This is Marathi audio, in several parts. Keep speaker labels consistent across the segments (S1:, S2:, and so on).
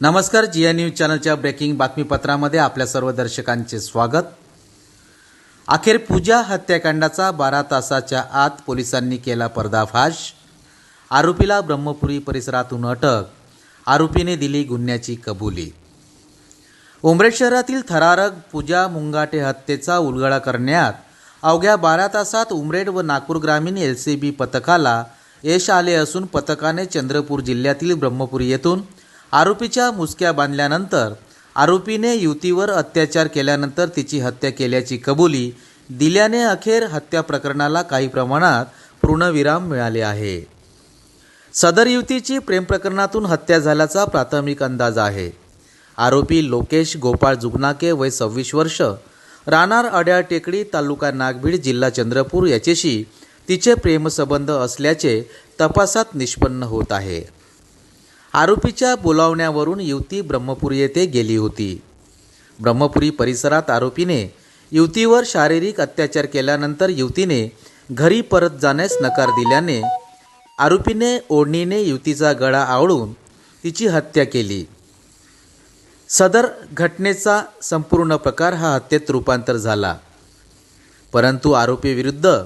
S1: नमस्कार जी न्यूज चॅनलच्या ब्रेकिंग बातमीपत्रामध्ये आपल्या सर्व दर्शकांचे स्वागत. अखेर पूजा हत्याकांडाचा बारा तासाच्या आत पोलिसांनी केला पर्दाफाश. आरोपीला ब्रह्मपुरी परिसरातून अटक. आरोपीने दिली गुन्ह्याची कबुली. उमरेड शहरातील थरारक पूजा मुंगाटे हत्येचा उलगडा करण्यात अवघ्या बारा तासात उमरेड व नागपूर ग्रामीण एल सी बी पथकाला यश आले असून पथकाने चंद्रपूर जिल्ह्यातील ब्रह्मपुरी येथून आरोपीच्या मुसक्या बांधल्यानंतर आरोपीने युवतीवर अत्याचार केल्यानंतर तिची हत्या केल्याची कबुली दिल्याने अखेर हत्या प्रकरणाला काही प्रमाणात पूर्णविराम मिळाले आहे. सदर युवतीची प्रेम प्रकरणातून हत्या झाल्याचा प्राथमिक अंदाज आहे. आरोपी लोकेश गोपाळ जुगनाके वय सव्वीस वर्ष राहणार अड्याळ टेकडी तालुका नागभीड जिल्हा चंद्रपूर याच्याशी तिचे प्रेमसंबंध असल्याचे तपासात निष्पन्न होत आहे. आरोपीच्या बोलावण्यावरून युवती ब्रह्मपुरी येथे गेली होती. ब्रह्मपुरी परिसरात आरोपीने युवतीवर शारीरिक अत्याचार केल्यानंतर युवतीने घरी परत जाण्यास नकार दिल्याने आरोपीने ओढणीने युवतीचा गळा आवळून तिची हत्या केली. सदर घटनेचा संपूर्ण प्रकार हा हत्येत रूपांतर झाला. परंतु आरोपीविरुद्ध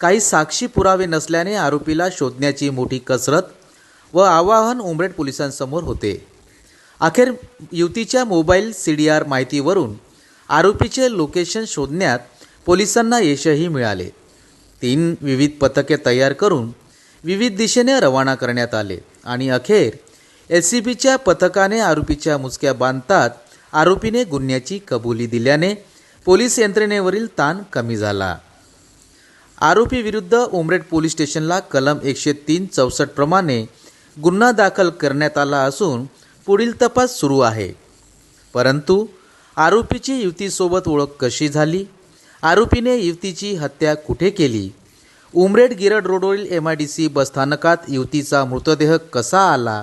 S1: काही साक्षी पुरावे नसल्याने आरोपीला शोधण्याची मोठी कसरत व आवाहन उमरेड पोलिसांसमोर होते. अखेर युवतीच्या मोबाईल सी डी आर माहितीवरून आरोपीचे लोकेशन शोधण्यात पोलिसांना यशही मिळाले. तीन विविध पथके तयार करून विविध दिशेने रवाना करण्यात आले आणि अखेर एस सी बीच्या पथकाने आरोपीच्या मुसक्या बांधतात आरोपीने गुन्ह्याची कबुली दिल्याने पोलीस यंत्रणेवरील ताण कमी झाला. आरोपी विरुद्ध उमरेड पोलीस स्टेशनला कलम एकशे तीन चौसष्टप्रमाणे गुन्हा दाखल करण्यात आला असून पुढील तपास सुरू आहे. परंतु आरोपीची युवतीसोबत ओळख कशी झाली? आरोपीने युवतीची हत्या कुठे केली? उमरेड गिरड रोडवरील एम आय डी सी बसस्थानकात युवतीचा मृतदेह कसा आला?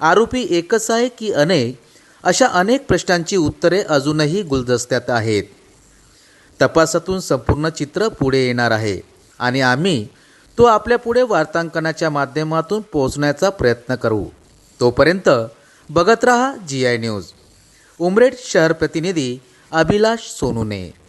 S1: आरोपी एकच आहे की अनेक? अशा अनेक प्रश्नांची उत्तरे अजूनही गुलदस्त्यात आहेत. तपासातून संपूर्ण चित्र पुढे येणार आहे आणि आम्ही तो आपल्यापुढे वार्तांकनाच्या माध्यमातून पोहोचण्याचा प्रयत्न करू. तोपर्यंत बघत रहा जी आय न्यूज उमरेड शहर प्रतिनिधी अभिलाष सोनुने.